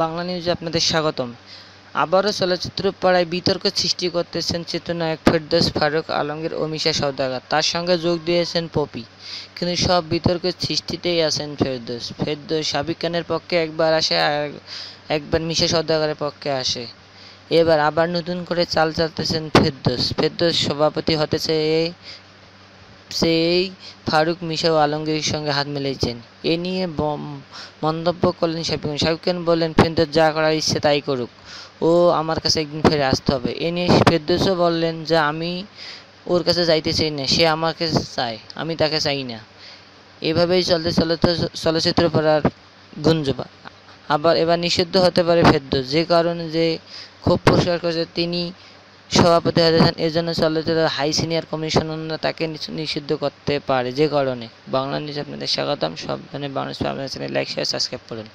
বাংলা নিউজে আপনাদের স্বাগতম। আবারও চলচ্চিত্র পাড়ায় বিতর্ক সৃষ্টি করতেছেন চিত্রনায়ক ফেরদৌস ফারুক আলমগীর ও মিশা তার সঙ্গে যোগ দিয়েছেন পপি। কিন্তু সব বিতর্কের সৃষ্টিতেই আছেন ফেরদৌস। ফেরদৌস সাবিক খানের পক্ষে একবার আসে, আর একবার মিশা সওদাগরের পক্ষে আসে। এবার আবার নতুন করে চাল চালতেছেন ফেরদৌস। ফেরদৌস সভাপতি হতেছে চেয়ে সেই ফারুক, মিশা ও আলমগীরের সঙ্গে হাত মিলিয়েছেন এ নিয়ে মন্তব্য করলেন শাকিব খান বললেন ফেরদৌস যা করার ইচ্ছে তাই করুক। ও আমার কাছে একদিন ফিরে আসতে হবে। এ নিয়ে ফেরদৌসও বললেন যে, আমি ওর কাছে যাইতে চাই না। সে আমাকে চায়। আমি তাকে চাই না। এভাবেই চলতে চলতে চলচ্চিত্র পড়ার গুঞ্জবা আবার এবার নিষিদ্ধ হতে পারে ফেরদৌস। যে কারণে যে ক্ষোভ প্রকাশ করেছে তিনি সভাপতি হতে হয়েছেন এজন্য চলচ্চিত্র হাই সিনিয়র কমিশন তাকে নিষিদ্ধ করতে পারে। যে কারণে বাংলা নিউজ আপনাদের স্বাগতম। সব ধরনের Bangla channel like share subscribe করুন।